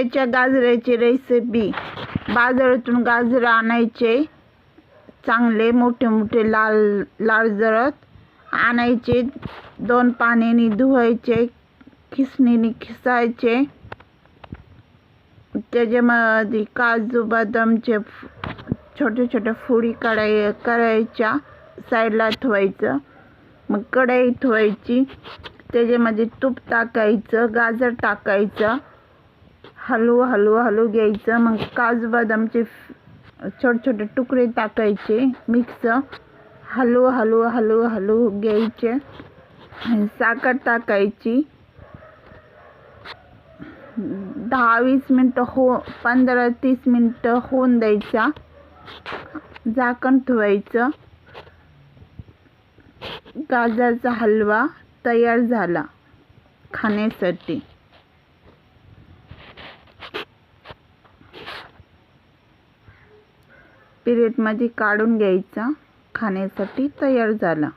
उकडीच्या गाजराची रेसिपी बाजारातून गाजर आणायचे. चांगले मोठे मोठे लाल लाल आणायचे. दोन पाण्याने धुवायचे खिसणीने खिसायचे. त्याच्यामध्ये काजू बदामचे छोटे छोटे फोडी काढाय करायच्या. साईडला ठेवायचं. मग कढई ठेवायची. त्याच्यामध्ये तूप टाकायचं गाजर टाकायचं. हलवू हलवू हलवू घ्यायचं. मग काजू बदामचे छोटे छोटे तुकडे टाकायचे मिक्स हलवू हलवू हलवू हलवू घ्यायचे. साखर टाकायची. दहा वीस मिनटं हो पंधरा तीस मिनटं होऊन द्यायचा. झाकण ठेवायचं. गाजरचा हलवा तयार झाला खाण्यासाठी. पिरियडमध्ये काढून घ्यायचा. खाण्यासाठी तयार झाला.